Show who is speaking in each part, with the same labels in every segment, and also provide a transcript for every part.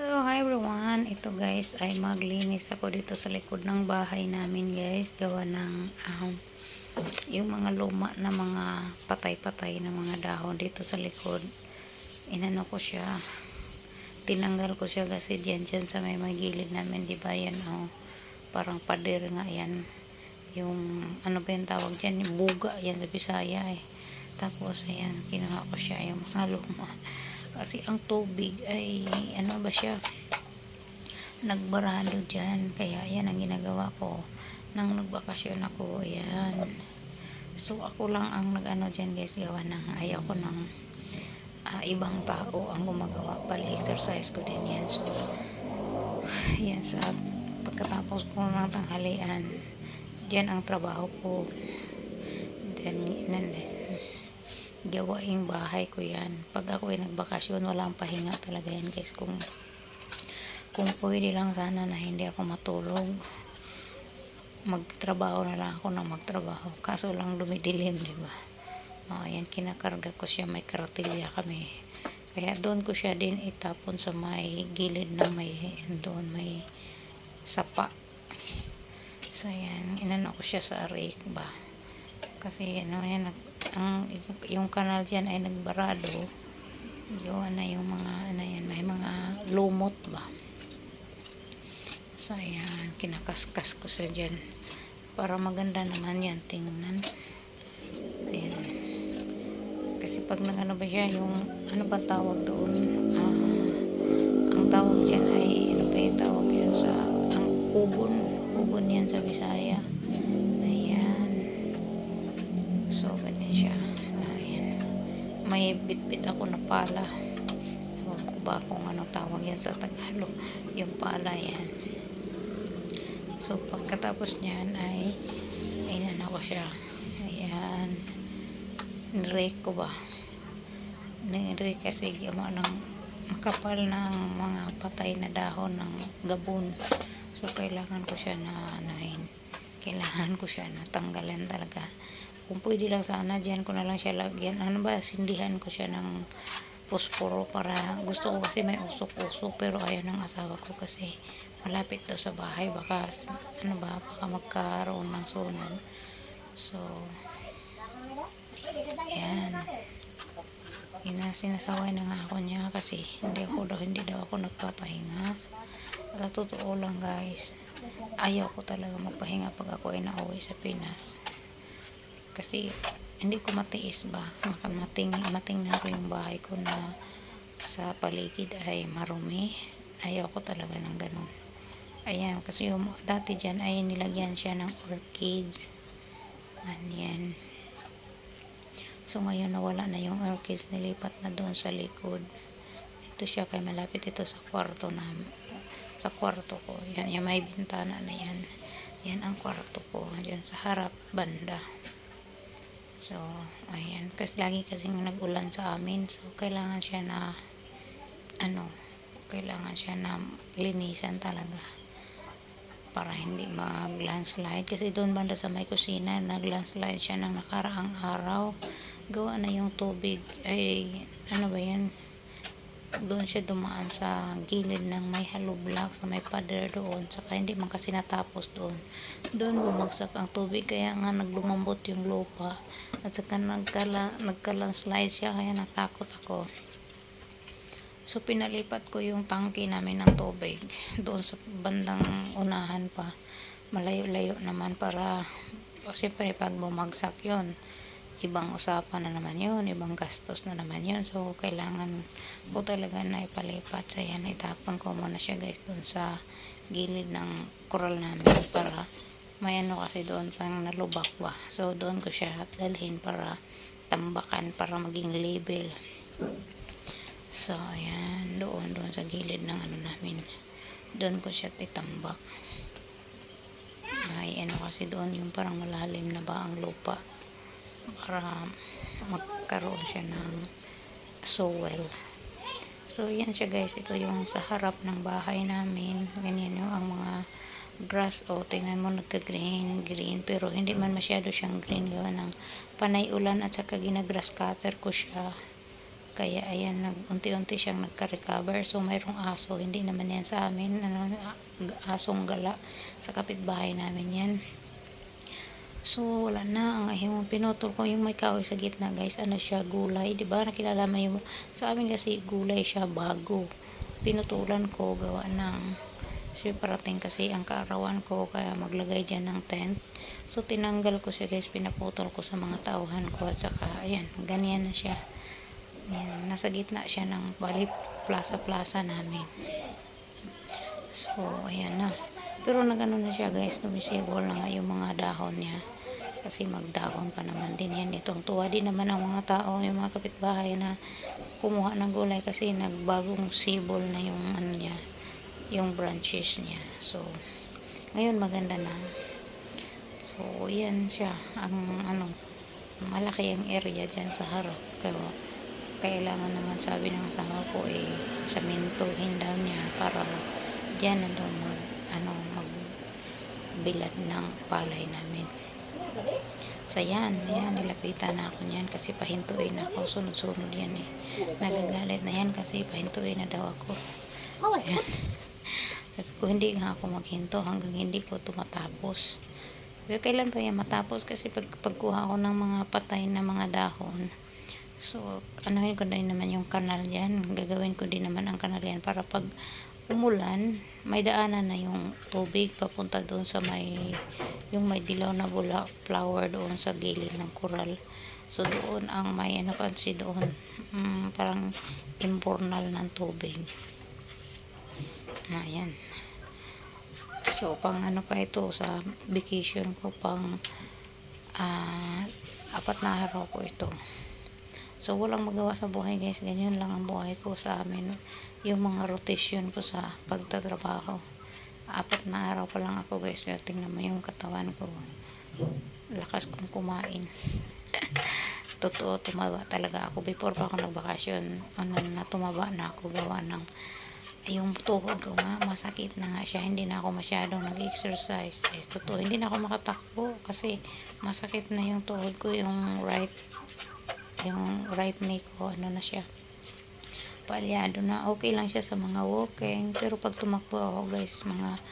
Speaker 1: Hello, hi everyone. Ito guys ay maglinis ako dito sa likod ng bahay namin guys. Gawa ng um, yung mga luma na mga patay-patay na mga dahon dito sa likod. Inano ko siya. Tinanggal ko siya kasi dyan dyan sa may magilid namin. Di ba yan oh, parang pader nga yan. Yung ano ba yung tawag dyan? Yung buga yan sa Bisaya eh. Tapos ayan, kinuha ko siya yung mga luma kasi ang tubig ay ano ba siya? Nagbarado dyan. Kaya yan ang ginagawa ko. Nang nagbakasyon ako yan so ako lang ang nagano dyan guys. Gawa ng ayaw ko ng ah, ibang tao ang gumagawa. Pala exercise ko din yan. So yan sa pagkatapos ko ng tanghalian dyan ang trabaho ko. Then, then gawaing bahay ko yan. Pag ako ay nagbakasyon walang pahinga talaga yan guys. Kung kung pwede lang sana na hindi ako matulog magtrabaho na lang ako na magtrabaho. Kaso lang dumidilim di ba? Oh, yan kinakarga ko siya may karatilya kami. Kaya doon ko siya din itapon sa may gilid na may doon may sapa. So yan inano ko siya sa rake ba kasi ano yan ang yung kanal diyan ay nagbarado. Gawa na yung mga ano yan may mga lumot ba? So ayan kinakaskas ko sa dyan. Para maganda naman yan tingnan. Ayan. Kasi pag nagano ba siya yung ano ba tawag doon? Ah, ang tawag dyan ay ano ba yung tawag yun sa ang ubon ubon yan sa Bisaya ayan so ganyan siya ayan may bitbit ako na pala. Ewan ko ba kung ano tawag yan sa Tagalog. Yung pala yan. So pagkatapos niyan ay inan ako siya. Ayan. Nirake ko ba? Nirake kasi gama ng makapal ng mga patay na dahon ng gabon. So kailangan ko siya na anahin kailangan ko siya na tanggalan talaga kung pwede lang sana dyan ko na lang siya lagyan. Ano ba sindihan ko siya ng posporo para gusto ko kasi may usok-usok pero ayaw ng asawa ko kasi malapit daw sa bahay. Baka ano ba baka magkaroon ng sunog. So yan. Ina sinasaway na nga ako niya kasi hindi ako daw hindi daw ako nagpapahinga. Sa totoo lang guys ayaw ko talaga magpahinga pag ako ay nauwi sa Pinas kasi hindi ko matiis ba? Makamating matingnan ko yung bahay ko na sa paligid ay marumi. Ayaw ko talaga ng ganun. Ayan kasi yung dati dyan ay nilagyan siya ng orchids. Yan so ngayon nawala na yung orchids nilipat na doon sa likod. Ito siya kay malapit ito sa kwarto na sa kwarto ko. Yan yung may bintana na yan. Yan ang kwarto ko dyan sa harap banda so ayan. Kasi lagi kasing nagulan sa amin. So kailangan siya na ano kailangan siya na linisan talaga para hindi mag landslide kasi doon banda sa may kusina nag landslide siya ng nakaraang araw. Gawa na yung tubig. Ay ano ba yan doon siya dumaan sa gilid ng may hollow block sa may pader doon saka hindi man kasi natapos doon. Doon bumagsak ang tubig kaya nga naglumambot yung lupa. At saka nagkala, nagkalandslide siya kaya natakot ako. So pinalipat ko yung tangke namin ng tubig doon sa bandang unahan pa. Malayo-layo naman para siyempre pag bumagsak yon ibang usapan na naman yun, ibang gastos na naman yun. So, kailangan ko talaga na ipalipat. So, yan, itapon ko muna siya guys doon sa gilid ng coral namin para may ano kasi doon pang nalubak ba. So, doon ko siya dalhin para tambakan para maging label. So, ayan, doon, doon sa gilid ng ano namin. Doon ko siya titambak. Ay, ano kasi doon yung parang malalim na ba ang lupa para magkaroon siya ng soil. So, yan siya guys. Ito yung sa harap ng bahay namin. Ganyan yung ang mga grass. O, tingnan mo nagka-green, green. Pero hindi man masyado siyang green. Gawa ng panay ulan at saka gina-grass cutter ko siya. Kaya ayan, nag, unti-unti siyang nagka-recover. So mayroong aso, hindi naman yan sa amin, ano, asong gala sa kapitbahay namin yan. So, wala na. Ang yung pinutol ko, yung may kahoy sa gitna, guys, ano siya, gulay. di ba Nakilala mo yung, sa amin kasi gulay siya, bago. Pinutulan ko, gawa ng, kasi parating kasi ang kaarawan ko, kaya maglagay dyan ng tent. So, tinanggal ko siya, guys, pinaputol ko sa mga tauhan ko, at saka, ayan, ganyan na siya. Ayan, nasa gitna siya ng bali plaza-plaza namin. So, ayan na. Pero nagano na siya guys, numisibol na nga yung mga dahon niya. Kasi magdahon pa naman din yan. Itong tuwa din naman ang mga tao, yung mga kapitbahay na kumuha ng gulay kasi nagbagong sibol na yung ano niya, yung branches niya. So, ngayon maganda na. So, yan siya. Ang ano, malaki ang area dyan sa harap. Kaya, kailangan naman sabi ng asawa ko eh, samintuhin daw niya para dyan na daw ano, magbilad ng palay namin. So yan, yan, nilapitan na ako niyan kasi pahintuin ako, sunod-sunod yan eh. Nagagalit na yan kasi pahintuin na daw ako. Ayan. Sabi ko, hindi nga ako maghinto hanggang hindi ko tumatapos. Pero kailan pa yan matapos kasi pag, pagkuha ko ng mga patay na mga dahon, so, anuhin ko din naman yung kanal yan. Gagawin ko din naman ang kanal yan para pag umulan, may daanan na yung tubig papunta doon sa may yung may dilaw na bula flower doon sa gilid ng kural. So doon ang may ano kasi doon mm, parang imbornal ng tubig. Ayan. So pang ano pa ito sa vacation ko pang ah, apat na araw ko ito. So, walang magawa sa buhay guys. Ganyan lang ang buhay ko sa amin. Yung mga rotation ko sa pagtatrabaho. Apat na araw pa lang ako guys. Kaya tingnan mo yung katawan ko. Lakas kong kumain. Totoo, tumaba talaga ako. Before pa ako nagbakasyon, ano na tumaba na ako gawa ng yung tuhod ko nga, masakit na nga siya. Hindi na ako masyadong nag-exercise. Eh, totoo, hindi na ako makatakbo kasi masakit na yung tuhod ko, yung right yung right knee ko, ano na siya, palyado na. Okay lang siya sa mga walking, pero pag tumakbo ako guys, mga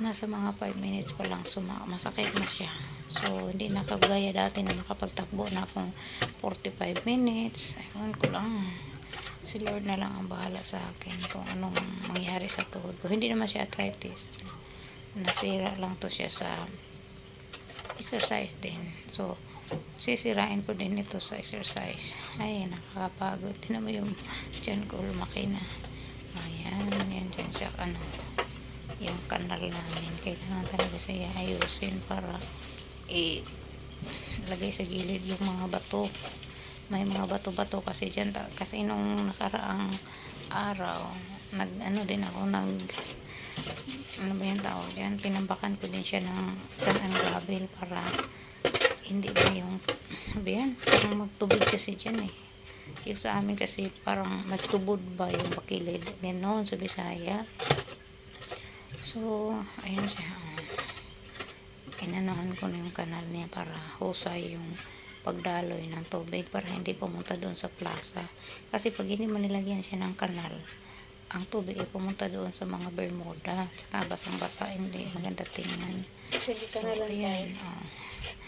Speaker 1: nasa mga 5 minutes pa lang suma masakit na siya. So, hindi nakagaya dati na nakapagtakbo na akong 45 minutes. Ayun ko lang. Si Lord na lang ang bahala sa akin kung anong mangyari sa tuhod ko. Hindi naman siya arthritis. Nasira lang to siya sa exercise din. So, sisirain ko din ito sa exercise. Ay nakakapagod. Tinan mo yung dyan ko lumaki na. Ayan yan dyan siya ano yung kanal namin. Kailangan talaga siya ayusin para i lagay sa gilid yung mga bato. May mga bato-bato kasi dyan kasi nung nakaraang araw nag ano din ako nag ano ba yung tawag dyan? Tinambakan ko din siya ng sand gravel para hindi ba yung ba yan parang magtubig kasi dyan eh. Yung sa amin kasi parang magtubod ba yung bakilid? Ganon sa Bisaya so ayan siya. Inanahan ko na yung kanal niya para husay yung pagdaloy ng tubig para hindi pumunta doon sa plaza. Kasi pag hindi mo nilagyan siya ng kanal ang tubig ay pumunta doon sa mga Bermuda. At saka basang-basa hindi maganda tingnan. So ayan oh.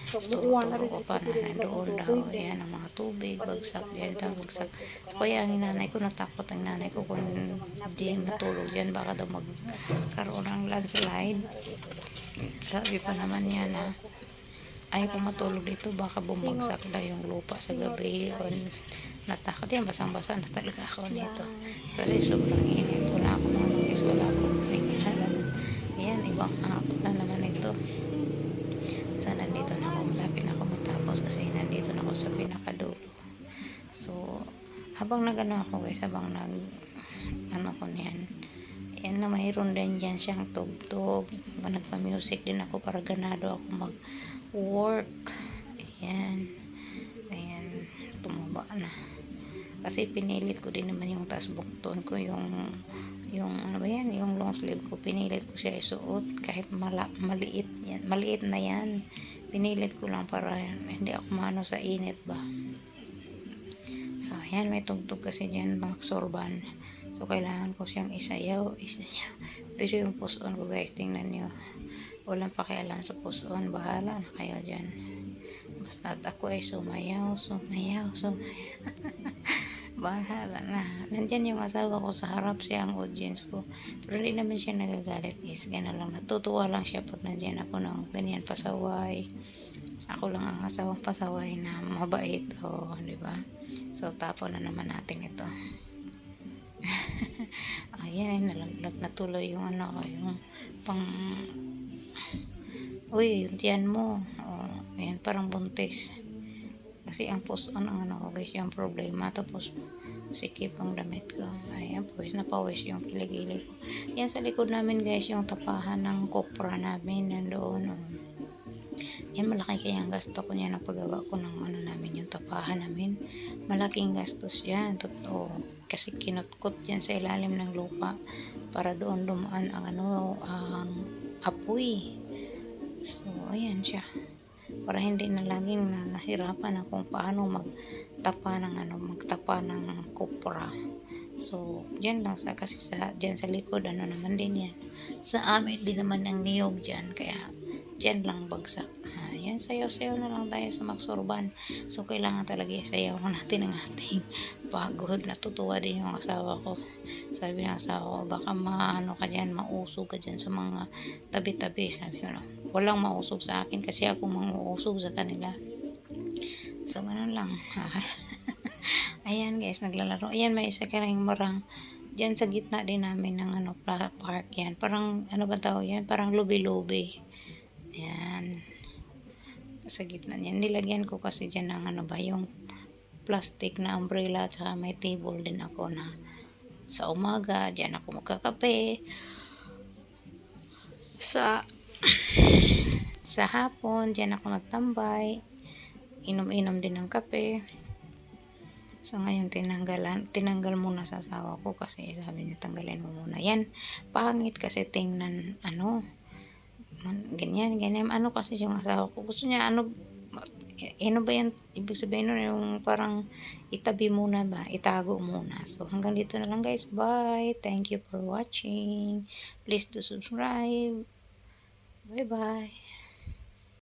Speaker 1: Turo-turo ko pa na nandoon daw ayan ang mga tubig bagsak dyan daw bagsak. So kaya ang nanay ko natakot ang nanay ko kung hindi matulog dyan baka daw magkaroon ng landslide. Sabi pa naman niya na ay kung matulog dito baka bumagsak daw yung lupa sa gabi. O natakot yan basang-basa na talaga ako dito kasi sobrang init wala ako mga guys wala akong kinikilala ayan ibang akot na naman ito sana nandito na ako malapit na ako matapos kasi nandito na ako sa pinakadulo. So habang nagano ako guys habang nag ano ko niyan yan na mayroon din dyan siyang tugtog. Nagpa-music din ako para ganado ako mag work ayan. Ayan. Tumaba na. Kasi pinilit ko din naman yung taas bukton ko yung yung ano ba yan? Yung long sleeve ko pinilit ko siya isuot kahit mala, maliit yan maliit na yan pinilit ko lang para hindi ako mano sa init ba So, ayan, may tugtog kasi dyan, maksorban. So, kailangan ko siyang isayaw, isayaw. Pero yung puson ko, guys, tingnan nyo. Walang pakialam sa puson. Bahala na kayo dyan. Basta ako ay sumayaw, sumayaw, sumayaw. Bahala na. Nandyan yung asawa ko sa harap siya ang audience ko. Pero hindi naman siya nagagalit is gano'n lang. Natutuwa lang siya pag nandyan ako ng ganyan pasaway. Ako lang ang asawang pasaway na mabait. O, di ba? So, tapon na naman natin ito. Ayan, nalaglag na tuloy yung ano yung pang... Uy, yung tiyan mo. O, ayan, parang buntis. Kasi ang puso, ano, ano ko guys, yung problema. Tapos, sikip ang damit ko. Ayan, pawis na pawis yung kiligili ko. Yan sa likod namin guys, yung tapahan ng kopra namin nandoon. Oh. Yan, malaki kaya ang gasto ko niya na paggawa ko ng ano namin, yung tapahan namin. Malaking gastos yan. Totoo. Kasi kinutkot yan sa ilalim ng lupa para doon dumaan ang ano, ang apoy. So, ayan siya. Para hindi na laging nahirapan na kung paano magtapa ng ano, magtapa ng kopra. So, diyan lang sa, kasi sa, diyan sa likod, ano naman din yan. Sa amin, din naman ang niyog diyan, kaya diyan lang bagsak. Ha, yan, sayaw-sayaw na lang tayo sa magsorban. So, kailangan talaga isayaw natin ang ating pagod. Natutuwa din yung asawa ko. Sabi ng asawa ko, baka maano ka dyan, mausog ka dyan sa mga tabi-tabi. Sabi ko, no, walang mausog sa akin kasi ako manguusog sa kanila. So, ganun lang. Ayan guys, naglalaro. Ayan, may isa karing marang. Diyan sa gitna din namin ng ano, park yan. Parang, ano ba tawag yan? Parang lubi-lubi. Ayan. Sa gitna niyan. Nilagyan ko kasi dyan ng ano ba, yung plastic na umbrella at saka may table din ako na sa umaga, dyan ako magkakape. Sa sa hapon, dyan ako magtambay. Inom-inom din ng kape. So ngayon tinanggalan, tinanggal muna sa asawa ko kasi sabi niya tanggalin mo muna. Yan, pangit kasi tingnan ano, man- ganyan, ganyan. Ano kasi yung asawa ko, gusto niya ano, ano ba yan, ibig sabihin nun, yung parang itabi muna ba, itago muna. So hanggang dito na lang guys, bye. Thank you for watching. Please do subscribe. Bye bye.